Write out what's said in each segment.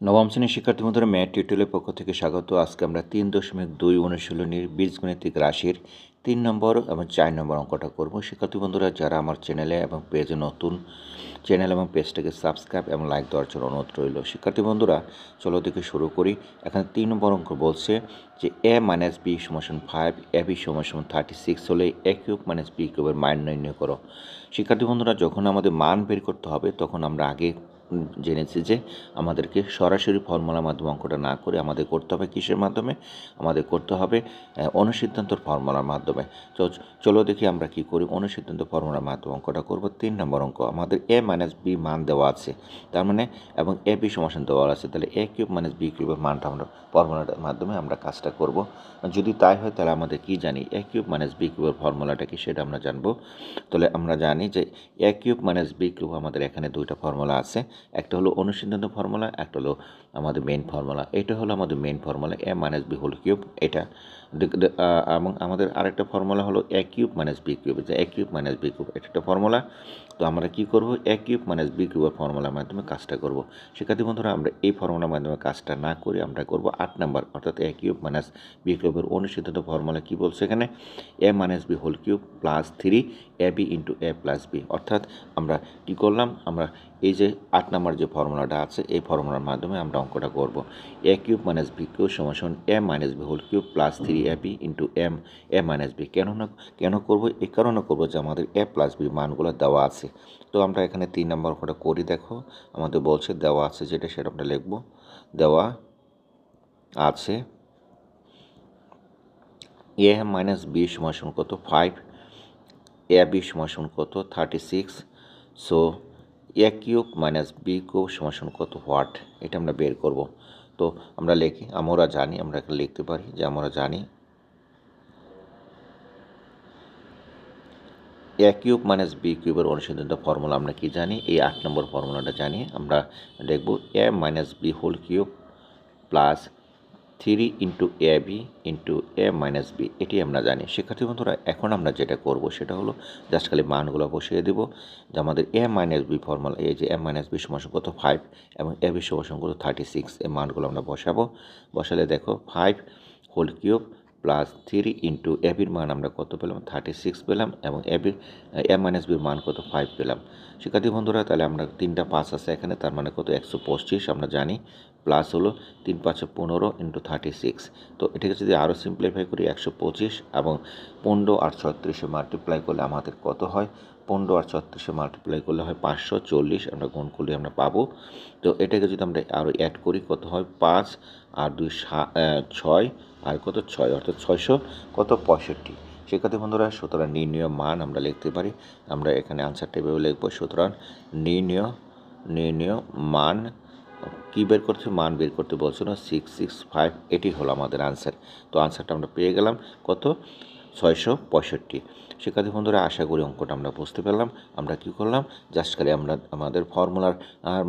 নবম শ্রেণির শিক্ষার্থী বন্ধুরা, ম্যাথ টিউটোরিয়ালের পক্ষ থেকে স্বাগত। আজকে আমরা তিন দশমিক দুই অনুশীলনীর বীজগণিতিক রাশির তিন নম্বর এবং চার নম্বর অঙ্কটা করব। শিক্ষার্থী বন্ধুরা, যারা আমার চ্যানেলে এবং পেজে নতুন, চ্যানেল এবং পেজটাকে সাবস্ক্রাইব এবং লাইক দেওয়ার জন্য অনুরোধ রইল। শিক্ষার্থী বন্ধুরা, চলো থেকে শুরু করি। এখানে তিন নম্বর অঙ্ক বলছে যে এ মাইনাস বি সমান ফাইভ এ বি সমান থার্টি সিক্স হলে এ কিউব মাইনাস বি কিউবের মান নির্ণয় করো। শিক্ষার্থী বন্ধুরা, যখন আমাদের মান বের করতে হবে, তখন আমরা আগে জেনেছি যে আমাদেরকে সরাসরি ফর্মুলার মাধ্যমে অঙ্কটা না করে আমাদের করতে হবে কিসের মাধ্যমে? আমাদের করতে হবে অনুসিদ্ধান্তর ফর্মুলার মাধ্যমে। তো চলো দেখি আমরা কি করি। অনুসিদ্ধান্ত ফর্মুলার মাধ্যমে অঙ্কটা করব। তিন নম্বর অঙ্ক, আমাদের এ মাইনাস বি মান দেওয়া আছে। তার মানে এবং এ বি সমাসন দেওয়া আছে, তাহলে এ কিউব মাইনাস বি কিউবের মানটা আমরা ফর্মুলার মাধ্যমে আমরা কাজটা করব। যদি তাই হয়, তাহলে আমাদের কি জানি? এ কিউব মাইনাস বি কিউবের ফর্মুলাটা কি সেটা আমরা জানব। তাহলে আমরা জানি যে A cube minus B cube আমাদের এখানে দুইটা ফর্মুলা আছে। একটা হলো অনুসন্ধান ফর্মুলা, একটা হলো আমাদের মেন ফর্মুলা। এটা হলো আমাদের main formula A minus B whole cube এটা। এবং আমাদের আরেকটা ফর্মুলা হলো A cube minus B cube যে A cube minus B cube এটা একটা ফর্মুলা। তো আমরা কি করব? এ কিউব মাইনাস বি কিউবের ফর্মুলার মাধ্যমে কাজটা করব। শিক্ষার্থী বন্ধুরা, আমরা এই ফর্মুলার মাধ্যমে কাজটা না করে আমরা করব আট নাম্বার। অর্থাৎ এ কিউব মাইনাস বি কিউবের অনুসিদ্ধান্ত ফর্মুলা কি বলছে এখানে? A minus B whole cube plus three A B into A plus B অর্থাৎ আমরা কি করলাম? আমরা এই যে আট নাম্বার যে ফর্মুলাটা আছে, এই ফর্মুলার মাধ্যমে আমরা অঙ্কটা করব। A cube minus B cube সমান A minus B whole cube plus three B into M A minus B কেন না কেন করব? এ কারণে করব যে আমাদের এ প্লাস বি মানগুলো দেওয়া আছে। তো আমরা এখানে তিন নম্বর অঙ্কটা করি, দেখো। আমাদের বলছে দেওয়া আছে, যেটা সেটা আমরা লিখব। দেওয়া আছে এ মাইনাস বি সমান কত? ফাইভ এ বি সমান কত? Thirty six so A cube minus B cube সমান কত? হোয়াট এটা আমরা বের করব। তো আমরা লিখি, আমরা জানি, আমরা লিখতে পারি যে আমরা জানি এ কিউব মাইনাস বি কিউবের অনুসিদ্ধান্ত ফর্মুলা আমরা কি জানি? এই আট নম্বর ফর্মুলাটা জানি। আমরা দেখব A minus B whole cube plus three into A B into A minus B এটি আমরা জানি। শিক্ষার্থী বন্ধুরা, এখন আমরা যেটা করব সেটা হলো জাস্ট খালি মানগুলো বসিয়ে দেবো। যে আমাদের এ মাইনাস বি ফর্মুলা এই যে এ মাইনাস বি সমান কত? ফাইভ এবং এ বি সমান কত? থার্টি সিক্স এই মানগুলো আমরা বসাবো। বসালে দেখো five whole cube plus three into A বির মান আমরা কত পেলাম? থার্টি সিক্স পেলাম এবং এ বির এ মাইনাস বির মান কত? ফাইভ পেলাম। শিক্ষার্থী বন্ধুরা, তাহলে আমরা তিনটা পাঁচ আছে এখানে, তার মানে কত? একশো পঁচিশ, আমরা জানি। প্লাস হলো তিন পাঁচশো পনেরো ইন্টু থার্টি সিক্স তো এটাকে যদি আরও সিম্পলিফাই করি, একশো পঁচিশ এবং পনেরো আর ছত্রিশে মাল্টিপ্লাই করলে আমাদের কত হয়? পনেরো আর ছত্রিশে মাল্টিপ্লাই করলে হয় পাঁচশো চল্লিশ, আমরা গুণ করলে আমরা পাবো। তো এটাকে যদি আমরা আরও অ্যাড করি, কত হয়? পাঁচ আর দুই ছয় আর কত? ছয়, অর্থাৎ ছয়শো কত? পঁয়ষট্টি। সেক্ষেত্রে বন্ধুরা, সুতরাং নির্ণয় মান আমরা লিখতে পারি। আমরা এখানে আনসারটা এভাবে লিখব। সুতরাং নির্ণয় নির্ণয় মান, কী বের করছে মান বের করতে বলছো না সিক্স সিক্স ফাইভ এটি হলো আমাদের আনসার তো আনসারটা আমরা পেয়ে গেলাম কত? ছয়শো পঁয়ষট্টি। শিক্ষার্থী বন্ধুরা, আশা করি অঙ্কটা আমরা বুঝতে পারলাম আমরা কি করলাম? জাস্ট খালি আমরা, আমাদের ফর্মুলার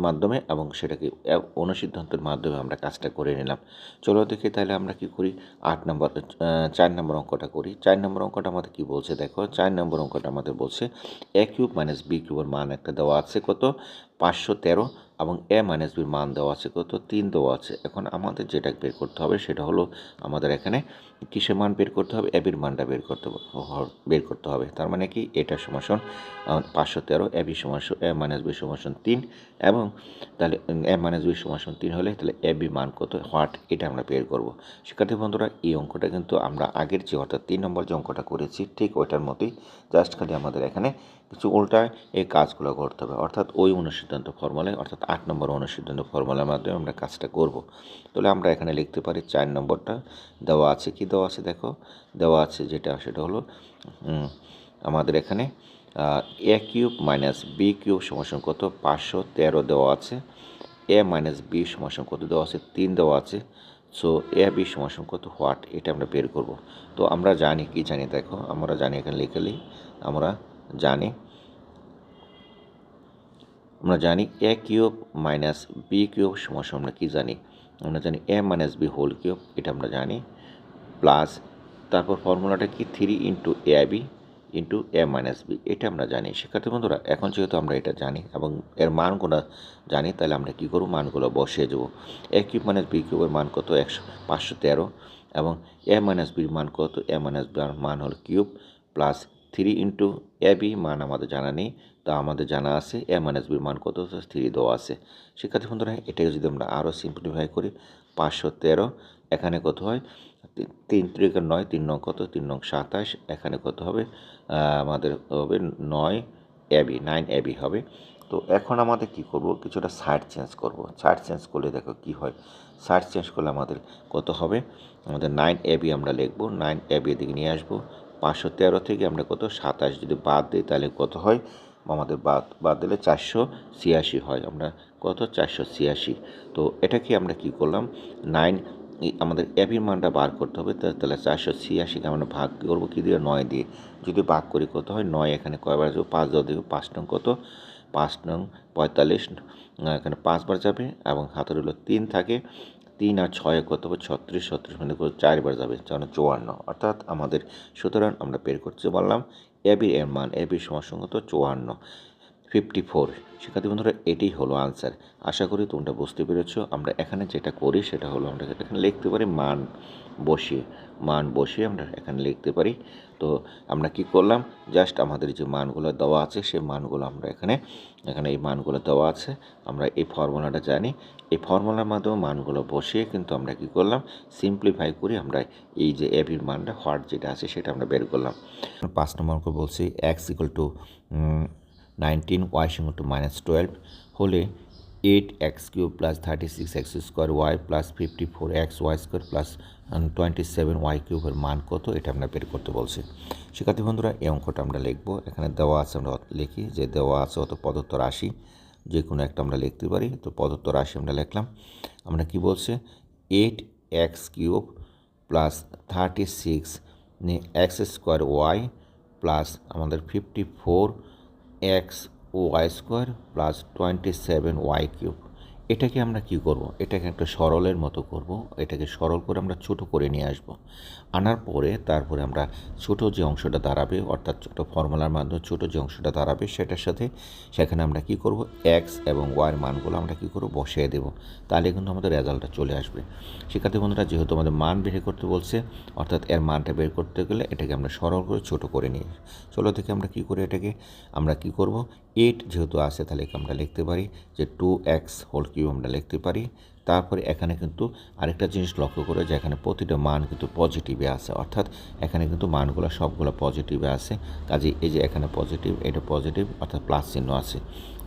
মাধ্যমে এবং সেটাকে অনুসিদ্ধান্তের মাধ্যমে আমরা কাজটা করে নিলাম। চলো দেখি তাহলে আমরা কি করি? আট নম্বর চার নম্বর অঙ্কটা করি। চার নম্বর অঙ্কটা আমাদের কি বলছে দেখো? চার নম্বর অঙ্কটা আমাদের বলছে এ কিউব মাইনাস বি কিউবের মান একটা দেওয়া আছে কত? পাঁচশো তেরো এবং এ মাইনাস বির মান দেওয়া আছে কত? তিন দেওয়া আছে। এখন আমাদের যেটা বের করতে হবে সেটা হলো আমাদের এখানে কিসের মান বের করতে হবে? এবির মানটা বের করতে বের করতে হবে। তার মানে কি? এটা সমাসন পাঁচশো তেরো এ বি সমাসন এ মাইনাস বি সমাসন তিন এবং তাহলে এ মাইনাস বি সমাসন তিন হলে তাহলে এ বি মান কত? হোয়াট? এটা আমরা বের করব। শিক্ষার্থী বন্ধুরা, এই অঙ্কটা কিন্তু আমরা আগের যে অর্থাৎ তিন নম্বর যে অঙ্কটা করেছি, ঠিক ওইটার মতোই জাস্ট খালি আমাদের এখানে কিছু উল্টায় এই কাজগুলো করতে হবে। অর্থাৎ ওই অনুসিদ্ধান্ত ফর্মুলায় অর্থাৎ আট নম্বর অনুসিদ্ধান্ত ফর্মুলার মাধ্যমে আমরা কাজটা করব। তাহলে আমরা এখানে লিখতে পারি চার নম্বরটা। দেওয়া আছে কি দেওয়া আছে দেখো? দেওয়া আছে যেটা, সেটা হলো আমাদের এখানে A cube minus B cube সমাসন কত? পাঁচশো তেরো দেওয়া আছে। এ মাইনাস বি সমাসন কত দেওয়া আছে? তিন দেওয়া আছে। সো, এ বি সমাসন কত? হোয়াট? এটা আমরা বের করব। তো আমরা জানি, কি জানি দেখো? আমরা জানি এখানে লিখে আমরা জানি আমরা জানি A cube minus B cube সমান আমরা কী জানি? আমরা জানি A minus B whole cube, এটা আমরা জানি। প্লাস তারপর ফর্মুলাটা কি? Three into A B into A minus B এটা আমরা জানি। শিক্ষার্থী বন্ধুরা, এখন যেহেতু আমরা এটা জানি এবং এর মানগুলো জানি, তাহলে আমরা কী করব? মানগুলো বসিয়ে দেবো। এ কিউব মাইনাস বি কিউবের মান কত? একশো, পাঁচশো তেরো এবং এ মাইনাস বির মান কত? এ মাইনাস বির মান হল cube, plus three into A B মান আমাদের জানা নেই, তা আমাদের জানা আছে, এ মাইনাস বির মান কত থ্রি দেওয়া আছে। শিক্ষার্থী বন্ধুরা, এটাকে যদি আমরা আরও সিম্পলিফাই করি, পাঁচশো তেরো, এখানে কত হয়? তিন ত্রিকের নয়, তিন নং কত? তিন নং সাতাশ, এখানে কত হবে? আমাদের হবে নয় এবি নাইন এবি হবে। তো এখন আমাদের কি করব? কিছুটা সাইড চেঞ্জ করব। সাইড চেঞ্জ করলে দেখো কি হয়? সাইড চেঞ্জ করলে আমাদের কত হবে? আমাদের নাইন এবি আমরা লিখব নাইন এবি দিকে নিয়ে আসব। পাঁচশো তেরো থেকে আমরা কত? সাতাশ যদি বাদ দিই তাহলে কত হয়? আমাদের বাদ বাদ দিলে চারশো ছিয়াশি হয়। আমরা কত? চারশো ছিয়াশি। তো এটাকে আমরা কি করলাম? নাইন আমাদের এবির মানটা বার করতে হবে। তাহলে চারশো ছিয়াশিকে আমরা ভাগ করব কী দিয়ে? নয় দিয়ে। যদি ভাগ করি কত হয়? নয়। এখানে কয়বার যাবে? পাঁচ দশ দেবে। পাঁচ নং কত? পাঁচ নং পঁয়তাল্লিশ। এখানে পাঁচবার যাবে এবং হাতের হলো তিন থাকে। তিন আর ছয় হবে ছত্রিশ ছত্রিশ মানে চারবার যাবে, যেন চুয়ান্ন। অর্থাৎ আমাদের, সুতরাং আমরা বের করতে পারলাম এবির এর মান এবি সমাসঙ্গত চুয়ান্ন। Fifty four. শিক্ষার্থী বন্ধুরা, এটাই হলো আনসার আশা করি তোমরা বুঝতে পেরেছ। আমরা এখানে যেটা করি, সেটা হলো আমরা এখানে লিখতে পারি মান বসিয়ে। মান বসিয়ে আমরা এখানে লিখতে পারি। তো আমরা কি করলাম? জাস্ট আমাদের যে মানগুলো দেওয়া আছে, সেই মানগুলো আমরা এখানে এখানে এই মানগুলো দেওয়া আছে। আমরা এই ফর্মুলাটা জানি। এই ফর্মুলার মাধ্যমে মানগুলো বসিয়ে কিন্তু আমরা কি করলাম? সিম্পলিফাই করে আমরা এই যে এভির মানটা হোয়াট যেটা আছে, সেটা আমরা বের করলাম। পাঁচ নম্বরকে বলছি X equal to nineteen Y single to minus twelve হলে eight X cube plus thirty six X square Y plus fifty four X Y square plus twenty seven Y কিউবের মান কত? এটা আমরা বের করতে বলছি। শিক্ষার্থী বন্ধুরা, এই অঙ্কটা আমরা লিখব। এখানে দেওয়া আছে আমরা লিখি যে দেওয়া আছে অত পদত্ব রাশি যে কোনো একটা আমরা লিখতে পারি। তো পদত্ব রাশি আমরা লিখলাম। আমরা কি বলছে? Eight X cube plus thirty six X square Y plus আমাদের fifty four X Y square plus twenty seven Y cube. এটাকে আমরা কি করব? এটাকে একটা সরলের মতো করব। এটাকে সরল করে আমরা ছোট করে নিয়ে আসব। আনার পরে তারপরে আমরা ছোট যে অংশটা দাঁড়াবে, অর্থাৎ ছোটো ফর্মুলার মাধ্যমে ছোট যে অংশটা দাঁড়াবে সেটার সাথে সেখানে আমরা কি করব? এক্স এবং ওয়াইয়ের মানগুলো আমরা কি করব? বসিয়ে দেব। তাহলে কিন্তু আমাদের রেজাল্টটা চলে আসবে। শিক্ষার্থী বন্ধুরা, যেহেতু আমাদের মান বের করতে বলছে, অর্থাৎ এর মানটা বের করতে গেলে এটাকে আমরা সরল করে ছোট করে নিই। ষোলো থেকে আমরা কি করি এটাকে। আমরা কি করব? এইট যেহেতু আছে, তাহলে আমরা লিখতে পারি যে টু এক্স হোল কিউ আমরা লিখতে পারি। তারপরে এখানে কিন্তু আরেকটা জিনিস লক্ষ্য করে যে এখানে প্রতিটা মান কিন্তু পজিটিভে আছে। অর্থাৎ এখানে কিন্তু মানগুলো সবগুলো পজিটিভে আছে। কাজে এই যে এখানে পজিটিভ এটা পজিটিভ অর্থাৎ প্লাস চিহ্ন আছে।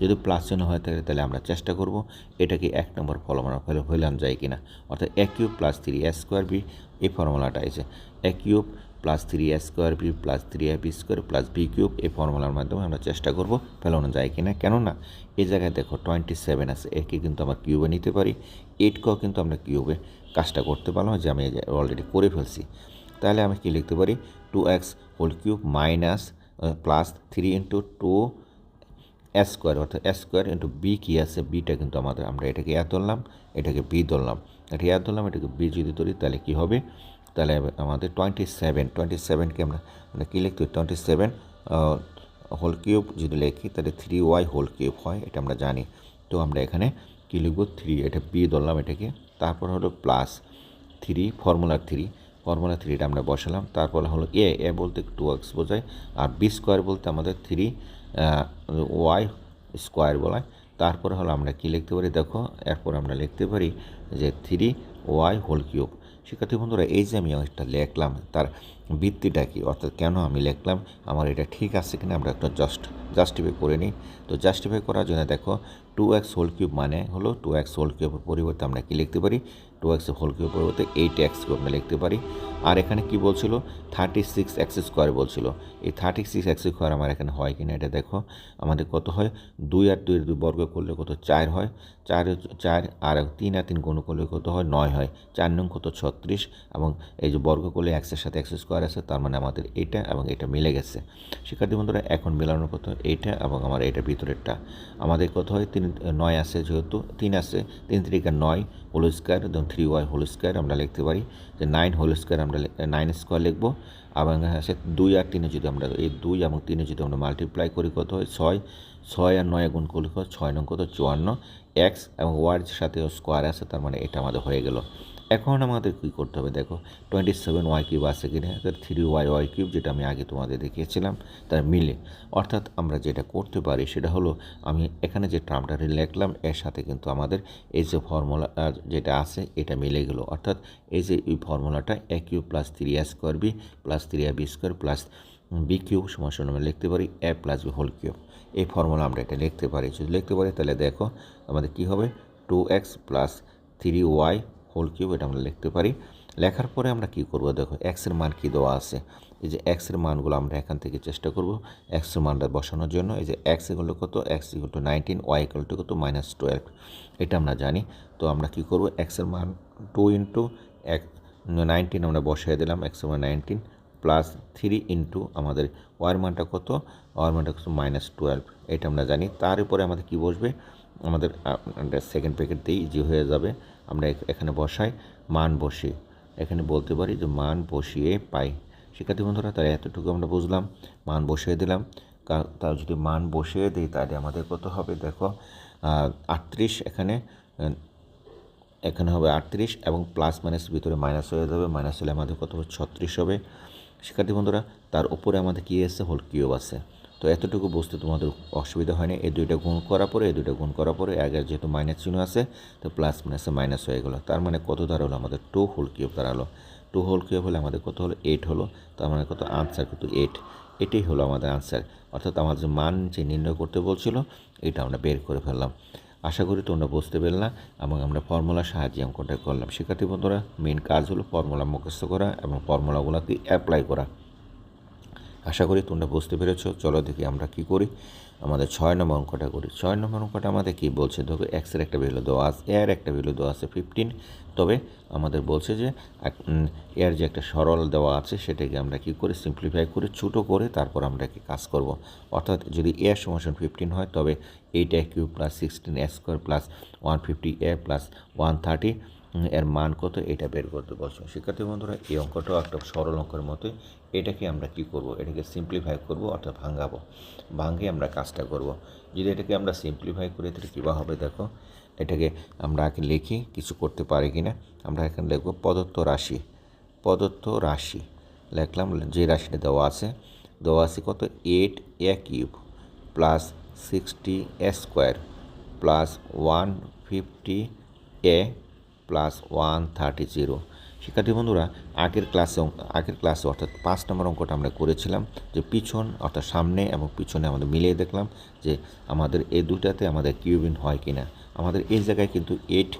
যদি প্লাস চিহ্ন হয়ে থাকে তাহলে আমরা চেষ্টা করব এটাকে এক নম্বর ফর্মুলা ফেলে হইলাম যায় কিনা। অর্থাৎ A cube plus three A square B এই ফর্মুলাটা আছে A cube plus three A square B plus three A B square plus B cube এই ফর্মুলার মাধ্যমে আমরা চেষ্টা করব ফেলানো যায় কিনা কেননা এই জায়গায় দেখো টোয়েন্টি সেভেন আছে, একে কিন্তু আমরা কিউবে নিতে পারি এইটকেও কিন্তু আমরা কিউবে কাজটা করতে পারলাম, যে আমি অলরেডি করে ফেলছি। তাহলে আমি কি লিখতে পারি? Two X whole cube minus plus three into two S square অর্থাৎ এস স্কোয়ার ইন্টু বি কী আছে? বিটা কিন্তু আমাদের, আমরা এটাকে এ ধরলাম, এটাকে বি ধরলাম। এটা এ ধরলাম, এটাকে বি যদি ধরি তাহলে কী হবে? তাহলে আমাদের টোয়েন্টি সেভেন টোয়েন্টি সেভেনকে আমরা আমরা কী লিখতে টোয়েন্টি সেভেন হোল কিউব যদি লিখি, তাহলে থ্রি ওয়াই হোল কিউব হয়, এটা আমরা জানি। তো আমরা এখানে কী লিখব? থ্রি এটা বি ধরলাম এটাকে। তারপর হলো plus three formula three formula থ্রিটা আমরা বসালাম। তারপর হলো এ এ বলতে টু এক্স বোঝায়। আর বি স্কোয়ার বলতে আমাদের থ্রি ওয়াই স্কোয়ার বলায়। তারপরে হলো আমরা কী লিখতে পারি? দেখো, এরপর আমরা লিখতে পারি যে থ্রি ওয়াই হোল কিউব শিক্ষার্থী বন্ধুরা, এই যে আমি একটা লেখলাম, তার ভিত্তিটা কি? অর্থাৎ কেন আমি লেখলাম? আমার এটা ঠিক আছে কিনা? আমরা একটা জাস্ট জাস্টিফাই করে নিই। তো জাস্টিফাই করার জন্য দেখো টু এক্স হোল কিউব মানে হলো টু এক্স হোল কিউবের পরিবর্তে আমরা কী লিখতে পারি? টু এক্স হোল কিউব পরিবর্তে এইট এক্স কিউব আমরা লিখতে পারি। আর এখানে কি বলছিল? থার্টি সিক্স এক্স স্কোয়ার বলছিল। এই থার্টি সিক্স এক্স স্কোয়ার আমার এখানে হয় কিনা এটা দেখো। আমাদের কত হয়? দুই আর দুই দুই বর্গ করলে কত? চার হয়। চার চার আর তিন আর তিন গুণ করলে কত হয়? নয় হয়। চার নং কত? ছত্রিশ। এবং এই যে বর্গ করলে এক্সের সাথে এক্স স্কোয়ার আছে, তার মানে আমাদের এটা এবং এটা মিলে গেছে। শিক্ষার্থী বন্ধুরা, এখন মেলানোর কত? এইটা এবং আমার এটা ভিতরেরটা। আমাদের কত হয়? তিন নয় আছে যেহেতু, তিন আছে, তিন তিরিকা নয় হোল স্কোয়ার এবং থ্রি ওয়াই হোল স্কোয়ার আমরা লিখতে পারি, যে নাইন হোল স্কোয়ার আমরা নাইন স্কোয়ার লিখব, এবং আছে দুই আর তিনে যদি আমরা, এই দুই এবং তিনে যদি আমরা মাল্টিপ্লাই করি কত হয়? ছয় ছয় আর নয় গুণ করলে ছয় নং কত? চুয়ান্ন এক্স এবং ওয়ার সাথে স্কোয়ার আছে, তার মানে এটা আমাদের হয়ে গেল। এখন আমাদের কী করতে হবে? দেখো টোয়েন্টি সেভেন ওয়াই কিউব আছে কিনা? থ্রি ওয়াই ওয়াই কিউব যেটা আমি আগে তোমাদের দেখিয়েছিলাম, তার মিলে। অর্থাৎ আমরা যেটা করতে পারি সেটা হলো, আমি এখানে যে টার্মটা লিখলাম, এর সাথে কিন্তু আমাদের এই যে ফর্মুলা যেটা আছে, এটা মিলে গেল। অর্থাৎ এই যে এই ফর্মুলাটা A cube plus three A square B plus three A B square plus B cube সমান সমান আমরা লিখতে পারি A plus B whole cube এই ফর্মুলা আমরা এটা লিখতে পারি। যদি লিখতে পারি, তাহলে দেখো, আমাদের কী হবে? Two X plus three Y whole cube এটা আমরা লিখতে পারি। লেখার পরে আমরা কি করব? দেখো এক্সের মান কি দেওয়া আছে? এই যে এক্সের মানগুলো আমরা এখান থেকে চেষ্টা করব। এক্সের মানটা বসানোর জন্য। এই যে এক্স টু কত? X equal to nineteen Y equal to কত? মাইনাস টুয়েলভ এটা আমরা জানি। তো আমরা কি করব? এক্সের মান টু ইন্টু এক নাইনটিন আমরা বসিয়ে দিলাম। এক্সের মান নাইনটিন প্লাস থ্রি ইন্টু আমাদের ওয়ার মানটা কত? ওয়ার মানটা কত? মাইনাস টুয়েলভ এটা আমরা জানি। তার উপরে আমাদের কি বসবে? আমাদের সেকেন্ড প্যাকেট দিয়েই ইজি হয়ে যাবে। আমরা এখানে বসাই, মান বসিয়ে। এখানে বলতে পারি যে মান বসিয়ে পাই। শিক্ষার্থী বন্ধুরা, তাহলে এতটুকু আমরা বুঝলাম, মান বসিয়ে দিলাম। তার যদি মান বসিয়ে দিই, তাহলে আমাদের কত হবে? দেখো আটত্রিশ এখানে এখানে হবে আটত্রিশ এবং প্লাস মাইনাস ভিতরে মাইনাস হয়ে যাবে। মাইনাস হলে আমাদের কত হবে? ছত্রিশ হবে। শিক্ষার্থী বন্ধুরা, তার উপরে আমাদের কী আছে? হোল কিউব আছে। তো এতটুকু বুঝতে তোমাদের অসুবিধা হয়নি। এই দুইটা গুণ করার পরে, এই দুইটা গুণ করার পরে আগের যেহেতু মাইনাস চিহ্ন আছে, তো প্লাস মাইনাসে মাইনাস হয়ে গেলো। তার মানে কত দাঁড়াল? আমাদের টু হোল কিউব দাঁড়াল। টু হোল কিউব হলে আমাদের কত হলো? এইট হলো। তার মানে কত? আনসার কিন্তু এইট এটাই হলো আমাদের আনসার অর্থাৎ আমাদের মান যে নির্ণয় করতে বলছিল, এটা আমরা বের করে ফেললাম। আশা করি তোমরা বুঝতে পারলা এবং আমরা ফর্মুলার সাহায্যে অঙ্কটা করলাম। শিক্ষার্থী বন্ধুরা মেন কাজ হলো ফর্মুলা মুখস্থ করা এবং ফর্মুলাগুলোকে অ্যাপ্লাই করা। আশা করি তোমরা বুঝতে পেরেছ। চলো দেখি আমরা কি করি। আমাদের ছয় নম্বর অঙ্কটা করি। ছয় নম্বর অঙ্কটা আমাদের কী বলছে? দেখো এক্সের একটা ভ্যালু দেওয়া আছে এর একটা ভ্যালু দেওয়া আছে ফিফটিন তবে আমাদের বলছে যে এর যে একটা সরল দেওয়া আছে, সেটাকে আমরা কি করে? সিম্পলিফাই করে, ছোটো করে তারপর আমরা কি কাজ করব। অর্থাৎ যদি এর সমান ফিফটিন হয়, তবে eight Q plus sixteen A square plus one fifty A plus one thirty এর মান কত? এটা বের করতে বলছো শিক্ষার্থী বন্ধুরা, এই অঙ্কটাও একটা সরল অঙ্কের মতোই এটাকে আমরা কি করব? এটাকে সিম্পলিফাই করব, অর্থাৎ ভাঙাবো। ভাঙে আমরা কাজটা করব। যদি এটাকে আমরা সিম্পলিফাই করি, তাহলে কীভাবে হবে দেখো? এটাকে আমরা আগে লিখি, কিছু করতে পারি কি না আমরা এখানে লিখব প্রদত্ত রাশি। প্রদত্ত রাশি। লিখলাম যে রাশিটা দেওয়া আছে দেওয়া আছে কত? Eight A cube plus sixty A square plus one fifty A plus one thirty zero শিক্ষার্থী বন্ধুরা, আগের ক্লাসে আগের ক্লাসে অর্থাৎ পাঁচ নম্বর অঙ্কটা আমরা করেছিলাম, যে পিছন অর্থাৎ সামনে এবং পিছনে আমাদের মিলিয়ে দেখলাম যে আমাদের এই দুটাতে আমাদের কিউবিন হয় কি না আমাদের এই জায়গায় কিন্তু এইট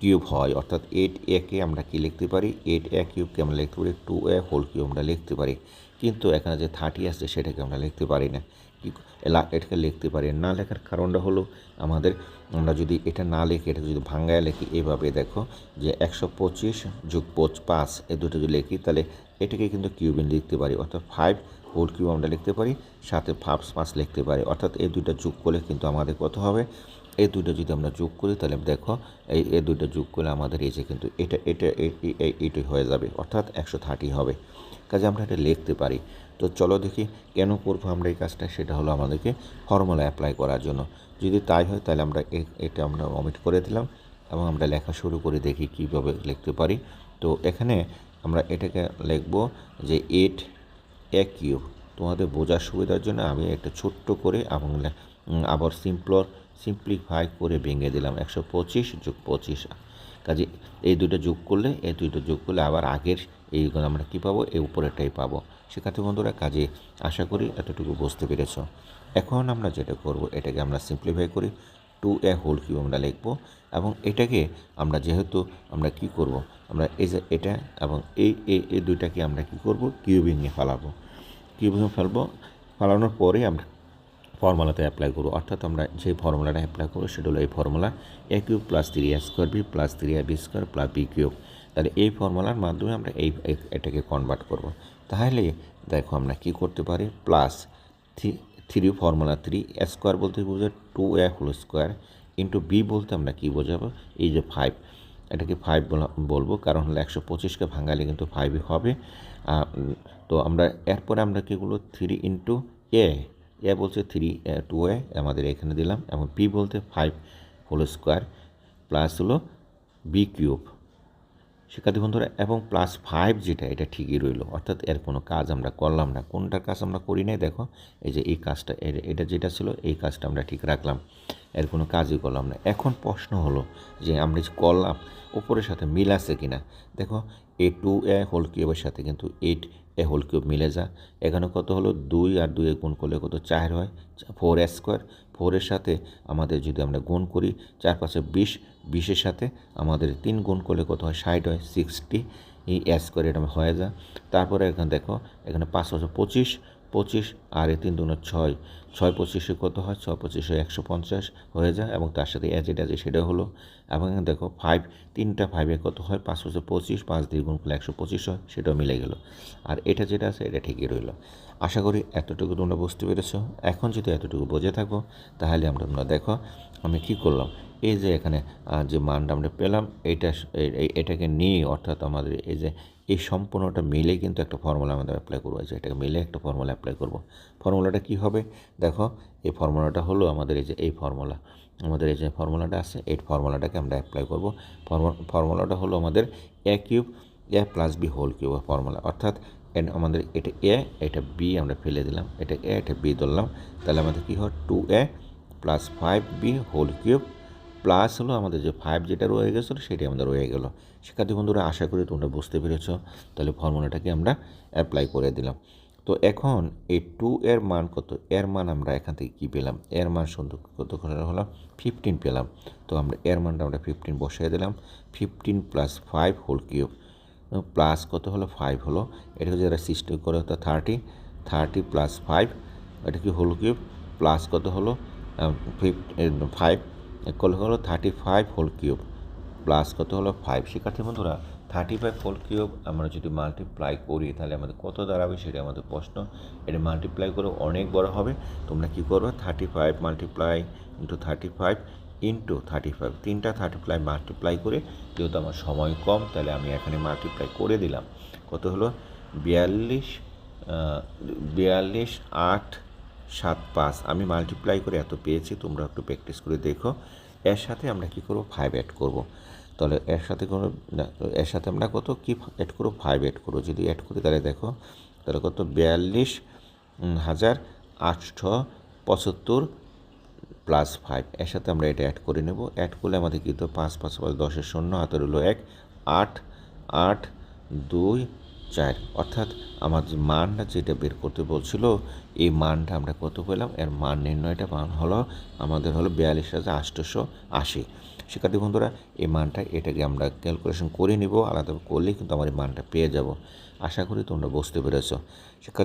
কিউব হয়, অর্থাৎ এইট একে আমরা কি লিখতে পারি? এইট এ কিউবকে আমরা লিখতে পারি? টু এ হোল কিউব আমরা লিখতে পারি। কিন্তু এখানে যে থার্টি আছে সেটাকে আমরা লিখতে পারি না। কি এটাকে লিখতে পারি। না লেখার কারণটা হলো আমাদের, আমরা যদি এটা না লিখি, এটা যদি ভাঙ্গায় লিখি, এভাবে দেখো যে একশো পঁচিশ যোগ পাঁচ এই দুটো যদি লিখি, তাহলে এটাকে কিন্তু কিউবিন লিখতে পারি। অর্থাৎ ফাইভ হোল কিউব আমরা লিখতে পারি, সাথে ফাইভ পাঁচ লিখতে পারি। অর্থাৎ এই দুইটা যোগ করলে কিন্তু আমাদের কত হবে? এই দুইটা যদি আমরা যোগ করি, তাহলে দেখো এই এই দুইটা যোগ করলে আমাদের এই যে কিন্তু এটা এটা এইটাই হয়ে যাবে, অর্থাৎ একশো থার্টি হবে। কাজে আমরা এটা লিখতে পারি। তো চলো দেখি কেন করব আমরা এই কাজটা, সেটা হলো আমাদেরকে ফর্মুলা অ্যাপ্লাই করার জন্য। যদি তাই হয়, তাহলে আমরা এটা আমরা অমিট করে দিলাম এবং আমরা লেখা শুরু করে দেখি কীভাবে লিখতে পারি। তো এখানে আমরা এটাকে লিখব যে এইট এ কিউব তোমাদের বোঝার সুবিধার জন্য আমি একটা ছোট্ট করে এবং আবার সিম্পলর সিম্পলিফাই করে ভেঙে দিলাম। একশো পঁচিশ যোগ পঁচিশ। কাজে এই দুটো যোগ করলে, এই দুটো যোগ করলে আবার আগের এইগুলো আমরা কী পাবো? এই উপরেরটাই পাবো। শিক্ষার্থী বন্ধুরা, কাজে আশা করি এতটুকু বুঝতে পেরেছ। এখন আমরা যেটা করব, এটাকে আমরা সিম্পলিফাই করি। টু এ হোল কিউব আমরা লিখব এবং এটাকে আমরা যেহেতু আমরা কি করব? আমরা এই যে এটা এবং এই এই দুইটাকে আমরা কি করব? কিউবিংয়ে ফেলাবো। কিউবিংয়ে ফেলব। ফেলানোর পরে আমরা ফর্মুলাতে অ্যাপ্লাই করব। অর্থাৎ আমরা যে ফর্মুলাটা অ্যাপ্লাই করব, সেটা হলো এই formula A cube plus three A square B plus three A B square plus B cube তাহলে এই ফর্মুলার মাধ্যমে আমরা এই এটাকে কনভার্ট করব। তাহলে দেখো আমরা কি করতে পারি? Plus three three formula three A square বলতে বোঝায়? Two A whole square into B বলতে আমরা কী বোঝাবো? এই যে ফাইভ এটাকে ফাইভ বলব, কারণ হলো একশো পঁচিশকে ভাঙালে কিন্তু ফাইভই হবে। তো আমরা, এরপরে আমরা কীগুলো থ্রি ইন্টু এ এ বলছে থ্রি টু এ, আমাদের এখানে দিলাম, এবং বি বলতে ফাইভ হোল স্কোয়ার প্লাস হলো বি কিউব শিক্ষার্থী বন্ধুরা, এবং প্লাস ফাইভ যেটা, এটা ঠিকই রইল। অর্থাৎ এর কোনো কাজ আমরা করলাম না। কোনটার কাজ আমরা করি নাই? দেখো, এই যে এই কাজটা এটা যেটা ছিল, এই কাজটা আমরা ঠিক রাখলাম। এর কোনো কাজই করলাম না। এখন প্রশ্ন হলো যে, আমরা যে করলাম, উপরের সাথে মিল আছে কিনা? দেখো এ টু এ হোল কিউবের সাথে কিন্তু এইট এ হোল কিউব মিলে যা এখানে কত হলো? দুই আর দুই গুণ করলে কত? চার হয়। Four square. ফোরের সাথে আমাদের যদি আমরা গুণ করি চার পাঁচে বিশ। বিশের সাথে আমাদের তিন গুণ করলে কত হয়? ষাট হয়। সিক্সটি। এই স্কোয়ার এটা হয়ে যা তারপরে এখানে দেখো, এখানে পাঁচ পাঁচশো পঁচিশ। পঁচিশ আর এ তিন দুনো ছয় ছয় পঁচিশে কত হয়? ছয় পঁচিশে একশো পঞ্চাশ হয়ে যায় এবং তার সাথে অ্যাজ এটা আছে সেটা হলো। এবং দেখো ফাইভ তিনটা ফাইভে কত হয়? পাঁচ হচ্ছে পঁচিশ, পাঁচ দিয়ে গুণ করলে একশো পঁচিশ হয়, সেটাও মিলে গেল। আর এটা যেটা আছে, এটা ঠিকই রইল। আশা করি এতটুকু তোমরা বুঝতে পেরেছ। এখন যদি এতটুকু বুঝে থাকো, তাহলে আমরা তোমরা দেখো আমি কি করলাম। এই যে এখানে যে মানটা আমরা পেলাম এটা এটাকে নিয়ে অর্থাৎ আমাদের এই যে এই সম্পূর্ণটা মিলে কিন্তু একটা ফর্মুলা আমাদের অ্যাপ্লাই করব। যে এটাকে মিলে একটা ফর্মুলা অ্যাপ্লাই করব। ফর্মুলাটা কি হবে? দেখো, এই ফর্মুলাটা হলো আমাদের এই যে, এই ফর্মুলা আমাদের এই যে ফর্মুলাটা আছে, এই ফর্মুলাটাকে আমরা অ্যাপ্লাই করব। ফর্মুলাটা হলো আমাদের A cube A plus B whole cube formula অর্থাৎ আমাদের এটা এ এটা বি আমরা ফেলে দিলাম। এটা এ এটা বি ধরলাম। তাহলে আমাদের কী হয়? Two A plus five B whole cube plus হলো আমাদের যে ফাইভ যেটা রয়ে গেছিল, সেটি আমাদের রয়ে গেল। শিক্ষার্থী বন্ধুরা, আশা করি তোমরা বুঝতে পেরেছ। তাহলে ফর্মুলাটাকে আমরা অ্যাপ্লাই করে দিলাম। তো এখন এই টু এর মান কত? এর মান আমরা এখান থেকে কী পেলাম? এর মান শুধু কত হলাম ফিফটিন পেলাম। তো আমরা এর মানটা আমরা ফিফটিন বসিয়ে দিলাম। Fifteen plus five whole cube plus কত হলো? ফাইভ হলো। এটা হচ্ছে যারা সিস্টেম করে হতো থার্টি থার্টি প্লাস ফাইভ এটা কি হোল কিউব প্লাস কত হলো? ফাইভ করলে হলো thirty five whole cube plus কত হলো ফাইভ শিক্ষার্থী বন্ধুরা থার্টি ফাইভ হোল কিউব আমরা যদি মাল্টিপ্লাই করি, তাহলে আমাদের কত দাঁড়াবে সেটা আমাদের প্রশ্ন। এটা মাল্টিপ্লাই করে অনেক বড় হবে। তোমরা কী করবে? Thirty five multiply into thirty five into thirty five তিনটা থার্টি ফাইভ মাল্টিপ্লাই করে, যেহেতু আমার সময় কম, তাহলে আমি এখানে মাল্টিপ্লাই করে দিলাম। কত হলো? বিয়াল্লিশ বিয়াল্লিশ আট সাত পাঁচ। আমি মাল্টিপ্লাই করে এত পেয়েছি তোমরা একটু প্র্যাকটিস করে দেখো। এর সাথে আমরা কি করব? ফাইভ অ্যাড করব। তাহলে এর সাথে কোনো না, এর সাথে আমরা কত? কি অ্যাড করব? ফাইভ অ্যাড করব। যদি অ্যাড করি তাহলে দেখো তাহলে কত? বিয়াল্লিশ হাজার আটশো পঁচাত্তর প্লাস ফাইভ এর সাথে আমরা এটা অ্যাড করে নেব। অ্যাড করলে আমাদের কিন্তু পাঁচ পাঁচ পাঁচ দশের শূন্য হাতের হলো এক আট আট দুই চার। অর্থাৎ আমার যে মানটা যেটা বের করতে বলছিল, এই মানটা আমরা কত পেলাম? এর মান নির্ণয়টা মান হলো, আমাদের হলো বিয়াল্লিশ হাজার আটশোশো আশি। শিক্ষার্থী বন্ধুরা, এই মানটা এটাকে আমরা ক্যালকুলেশন করে নিব, আলাদা করলেই কিন্তু আমার এই মানটা পেয়ে যাব। আশা করি তোমরা বুঝতে পেরেছ। শিক্ষার্থী